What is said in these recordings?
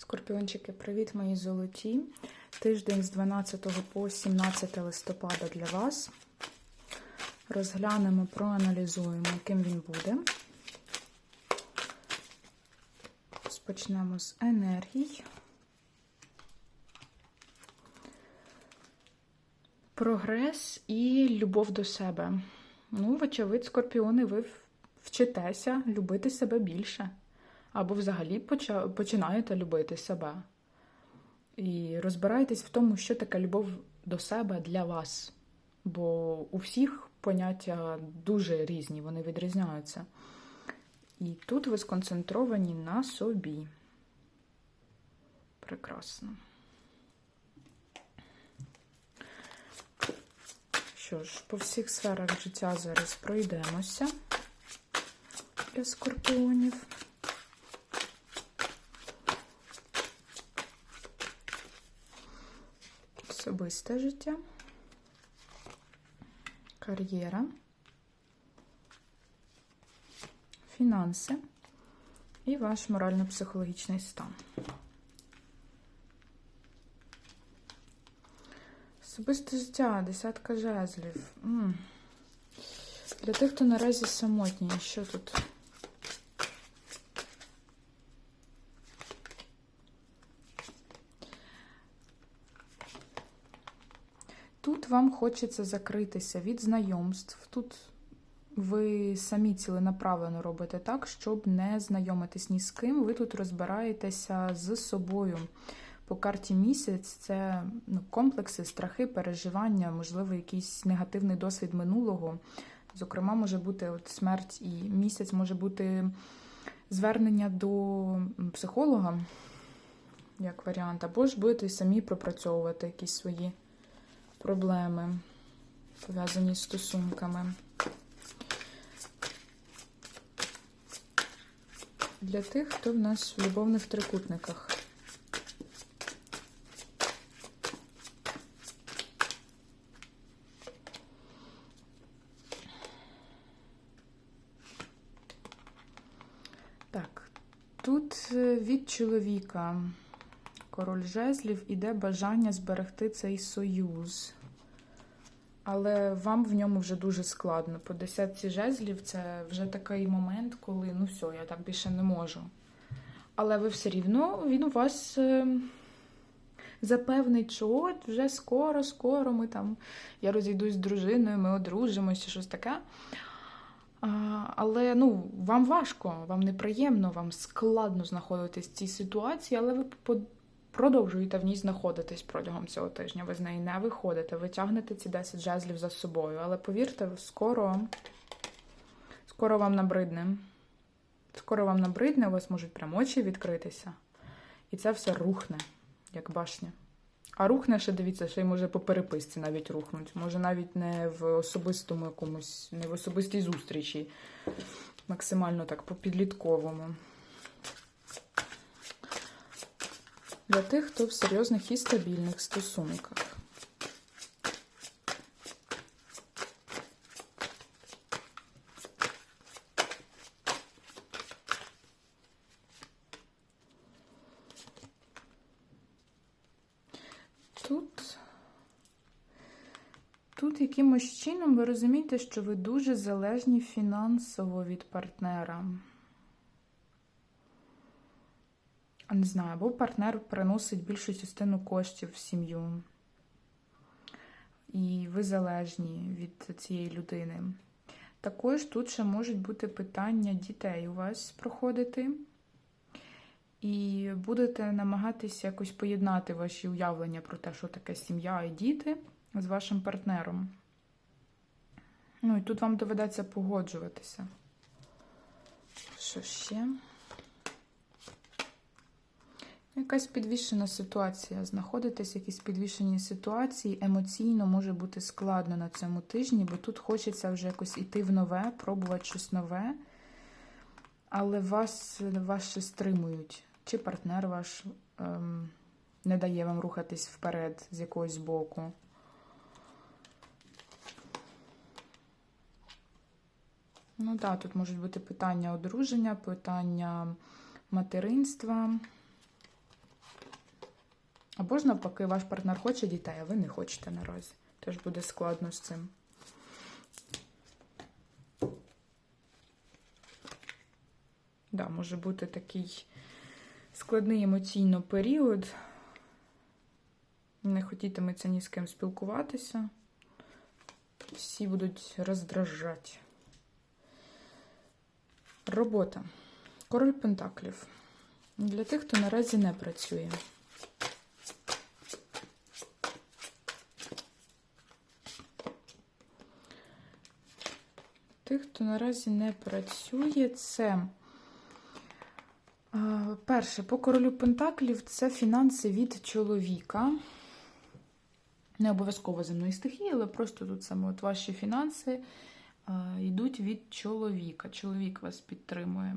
Скорпіончики, привіт, мої золоті. Тиждень з 12 по 17 листопада для вас. Розглянемо, проаналізуємо, яким він буде. Розпочнемо з енергій. Прогрес і любов до себе. Ну, вочевидь, скорпіони, ви вчитеся любити себе більше. Або взагалі починаєте любити себе. І розбирайтесь в тому, що таке любов до себе для вас. Бо у всіх поняття дуже різні, вони відрізняються. І тут ви сконцентровані на собі. Прекрасно. Що ж, по всіх сферах життя зараз пройдемося для скорпіонів. Особисте життя, кар'єра, фінанси і ваш морально-психологічний стан. Особисте життя, десятка жезлів. М. Для тих, хто наразі самотній, що тут? Тут вам хочеться закритися від знайомств. Тут ви самі ціленаправлено робите так, щоб не знайомитись ні з ким. Ви тут розбираєтеся з собою. По карті місяць це ну, комплекси, страхи, переживання, можливо, якийсь негативний досвід минулого. Зокрема, може бути от смерть і місяць може бути звернення до психолога, як варіант, або ж будете самі пропрацьовувати якісь свої проблеми, пов'язані з стосунками. Для тих, хто в нас в любовних трикутниках. Так, тут е, від чоловіка король жезлів іде бажання зберегти цей союз. Але вам в ньому вже дуже складно. По десятці жезлів це вже такий момент, коли ну все, я так більше не можу. Але ви все рівно, він у вас е, запевнить, що от вже скоро, скоро ми там, я розійдусь з дружиною, ми одружимося, щось таке. А, але ну, вам важко, вам неприємно, вам складно знаходитись в цій ситуації, але ви продовжуєте в ній знаходитись протягом цього тижня. Ви з неї не виходите, ви тягнете ці 10 жезлів за собою. Але повірте, скоро, скоро вам набридне. Скоро вам набридне, у вас можуть прям очі відкритися. І це все рухне, як башня. А рухне ще, дивіться, ще й може по переписці навіть рухнуть. Може навіть не в особистому якомусь, не в особистій зустрічі. Максимально так по Для тих, хто в серйозних і стабільних стосунках. Тут, тут якимось чином ви розумієте, що ви дуже залежні фінансово від партнера. А Не знаю, або партнер приносить більшу частину коштів в сім'ю. І ви залежні від цієї людини. Також тут ще можуть бути питання дітей у вас проходити. І будете намагатися якось поєднати ваші уявлення про те, що таке сім'я і діти з вашим партнером. Ну і тут вам доведеться погоджуватися. Що ще? Якась підвішена ситуація. Знаходитесь в якійсь підвішеній ситуації, емоційно може бути складно на цьому тижні, бо тут хочеться вже якось іти в нове, пробувати щось нове, але вас, вас ще стримують. Чи партнер ваш ем, не дає вам рухатись вперед з якогось боку. Ну так, тут можуть бути питання одруження, питання материнства. Або ж навпаки, ваш партнер хоче дітей, а ви не хочете наразі. Теж буде складно з цим. Да, може бути такий складний емоційно період. Не хотітиметься ні з ким спілкуватися. Всі будуть роздражати. Робота. Король Пентаклів. Для тих, хто наразі не працює. Тих, хто наразі не працює, це перше, по королю Пентаклів це фінанси від чоловіка. Не обов'язково земної стихії, але просто тут саме от ваші фінанси йдуть від чоловіка. Чоловік вас підтримує.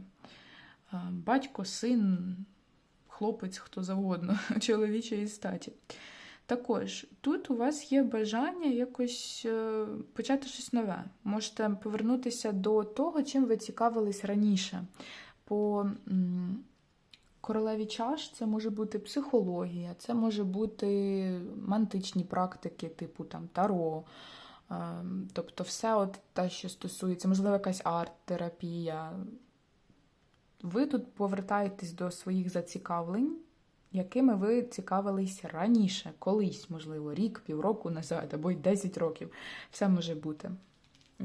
Батько, син, хлопець, хто завгодно, чоловічої статі. Також тут у вас є бажання якось е, почати щось нове. Можете повернутися до того, чим ви цікавились раніше. По королеві чаш це може бути психологія, це може бути мантичні практики, типу там таро. Е, Тобто, все от те, що стосується, можливо, якась арт-терапія. Ви тут повертаєтесь до своїх зацікавлень, якими ви цікавились раніше, колись, можливо, рік, півроку назад, або й 10 років. Все може бути.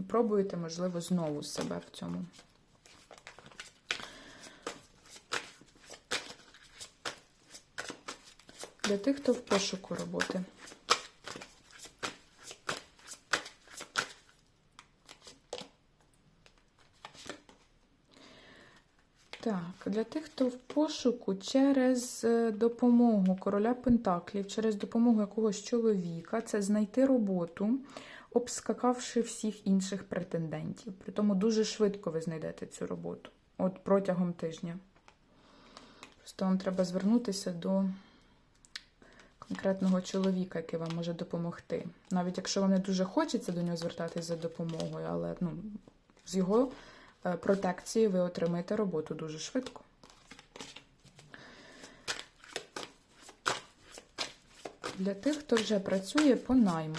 Пробуйте, можливо, знову себе в цьому. Для тих, хто в пошуку роботи. Так, для тих, хто в пошуку через е, допомогу короля Пентаклів, через допомогу якогось чоловіка, це знайти роботу, обскакавши всіх інших претендентів. Притому дуже швидко ви знайдете цю роботу. От протягом тижня. Просто вам треба звернутися до конкретного чоловіка, який вам може допомогти. Навіть якщо вам не дуже хочеться до нього звертатись за допомогою, але ну, з його протекції ви отримаєте роботу дуже швидко. Для тих, хто вже працює по найму.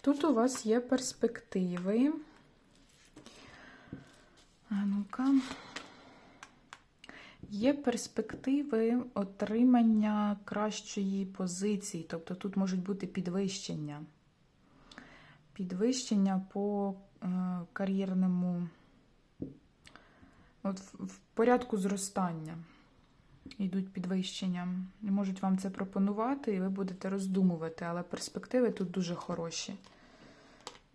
Тут у вас є перспективи. А ну-ка. Є перспективи отримання кращої позиції, тобто тут можуть бути підвищення. Підвищення по е, кар'єрному, от в, порядку зростання йдуть підвищення. Можуть вам це пропонувати, і ви будете роздумувати, але перспективи тут дуже хороші.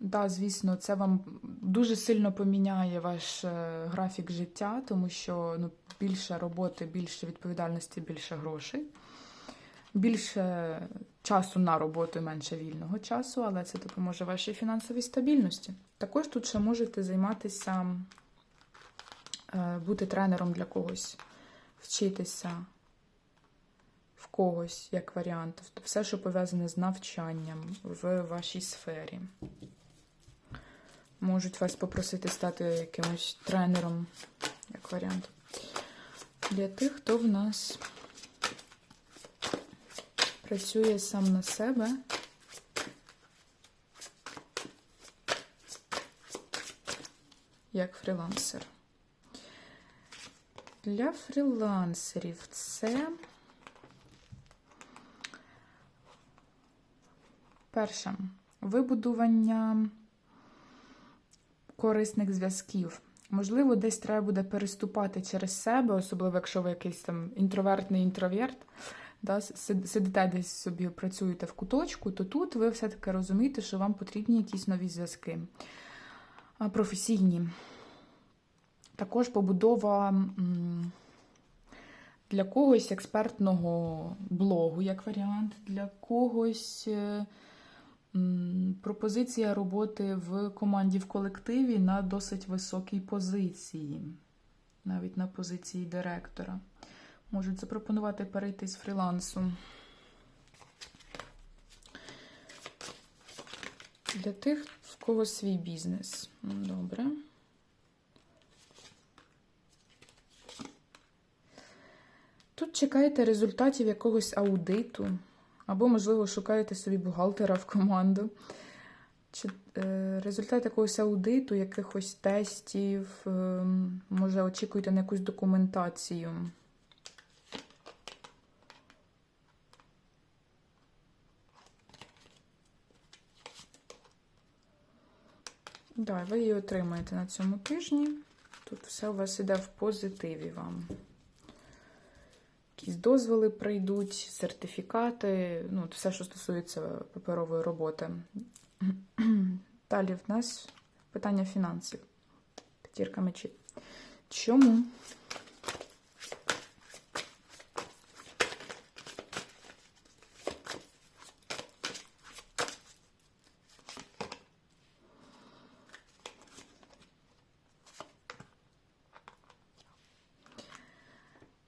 Да, звісно, це вам дуже сильно поміняє ваш е, графік життя, тому що ну, більше роботи, більше відповідальності, більше грошей, більше часу на роботу і менше вільного часу, але це допоможе вашій фінансовій стабільності. Також тут ще можете займатися, е, бути тренером для когось, вчитися в когось як варіант, тобто все, що пов'язане з навчанням в вашій сфері. Можуть вас попросити стати якимось тренером, як варіант. Для тих, хто в нас працює сам на себе. Як фрілансер. Для фрілансерів це перше вибудування корисних зв'язків. Можливо, десь треба буде переступати через себе, особливо якщо ви якийсь там інтровертний інтроверт, да, сидите десь собі, працюєте в куточку, то тут ви все-таки розумієте, що вам потрібні якісь нові зв'язки професійні. Також побудова для когось експертного блогу, як варіант, для когось. Пропозиція роботи в команді в колективі на досить високій позиції, навіть на позиції директора. Можуть запропонувати перейти з фрілансу. Для тих, в кого свій бізнес. Добре. Тут чекаєте результатів якогось аудиту, або, можливо, шукаєте собі бухгалтера в команду. Чи е, результат якогось аудиту, якихось тестів, е, може, очікуєте на якусь документацію. Так, ви її отримаєте на цьому тижні. Тут все у вас іде в позитиві вам. Якісь дозволи прийдуть, сертифікати, ну, все, що стосується паперової роботи. Далі в нас питання фінансів. П'ятірка мечів. Чому?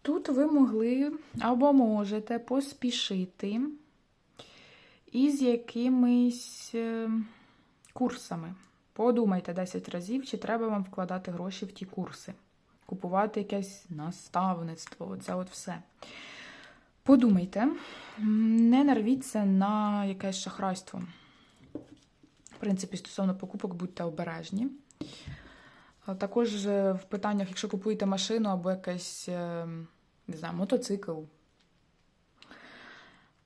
Тут ви могли або можете поспішити із якимись е, курсами. Подумайте 10 разів, чи треба вам вкладати гроші в ті курси, купувати якесь наставництво, оце от все. Подумайте, не нарвіться на якесь шахрайство. В принципі, стосовно покупок, будьте обережні. Також е, в питаннях, якщо купуєте машину або якийсь, е, не знаю, мотоцикл.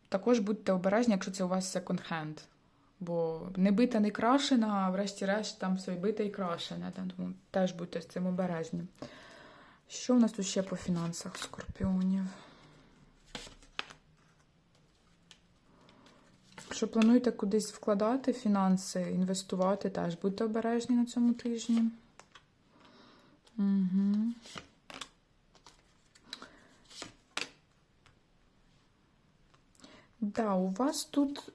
Також будьте обережні, якщо це у вас секонд-хенд. Бо не бита, не крашена, а врешті-решт там все і бите і крашене. Тому теж будьте з цим обережні. Що в нас тут ще по фінансах скорпіонів? Якщо плануєте кудись вкладати фінанси, інвестувати, теж будьте обережні на цьому тижні. Угу. Да, у вас тут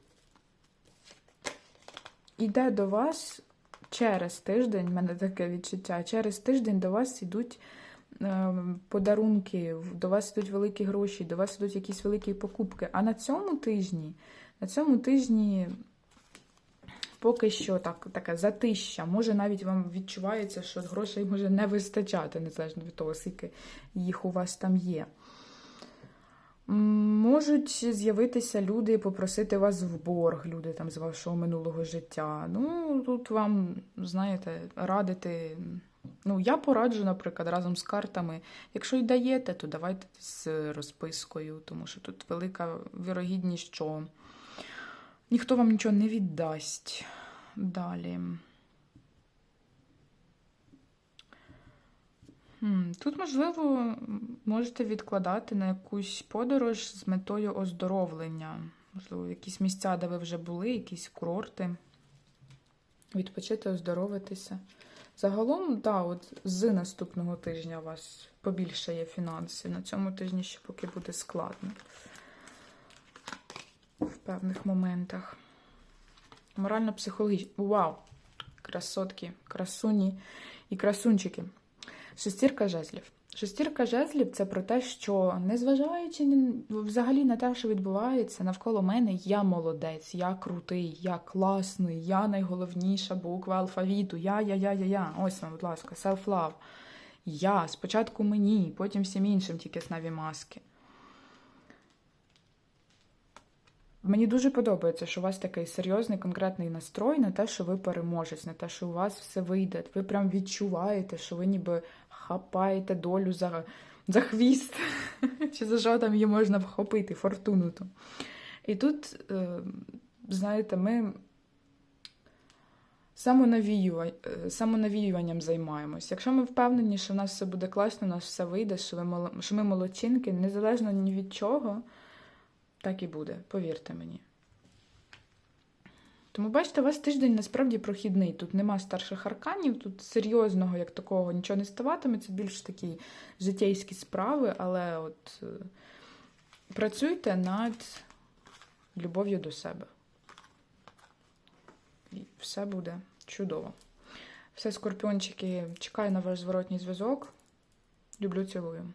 іде до вас через тиждень, в мене таке відчуття, через тиждень до вас йдуть е, подарунки, до вас йдуть великі гроші, до вас йдуть якісь великі покупки. А на цьому тижні, на цьому тижні поки що так, таке затища. Може, навіть вам відчувається, що грошей може не вистачати, незалежно від того, скільки їх у вас там є. Можуть з'явитися люди і попросити вас в борг, люди там з вашого минулого життя. Ну, тут вам, знаєте, радити. Ну, я пораджу, наприклад, разом з картами. Якщо й даєте, то давайте з розпискою, тому що тут велика вірогідність, що ніхто вам нічого не віддасть. Далі. Тут, можливо, можете відкладати на якусь подорож з метою оздоровлення. Можливо, якісь місця, де ви вже були, якісь курорти. Відпочити, оздоровитися. Загалом, да, от з наступного тижня у вас побільшає фінансів. На цьому тижні ще поки буде складно. В певних моментах. Морально-психологічно. Вау! Красотки, красуні і красунчики. Шестірка жезлів. Шестірка жезлів це про те, що незважаючи взагалі на те, що відбувається навколо мене, я молодець, я крутий, я класний, я найголовніша буква алфавіту. Я, я, я, я, я. Ось вам, будь ласка, self-love. Я. Спочатку мені, потім всім іншим тільки снаві маски. Мені дуже подобається, що у вас такий серйозний конкретний настрой на те, що ви переможець, на те, що у вас все вийде. Ви прям відчуваєте, що ви ніби хапаєте долю за за хвіст, чи за що там її можна вхопити, фортуну. ту. І тут, знаєте, ми самонавіюванням займаємось. Якщо ми впевнені, що в нас все буде класно, у нас все вийде, що ми молодчинки, незалежно ні від чого. Так і буде, повірте мені. Тому, бачите, у вас тиждень насправді прохідний. Тут нема старших арканів, тут серйозного, як такого, нічого не ставатиме. Це більш такі житейські справи, але от е, працюйте над любов'ю до себе. І все буде чудово. Все, скорпіончики, чекаю на ваш зворотній зв'язок. Люблю, цілую.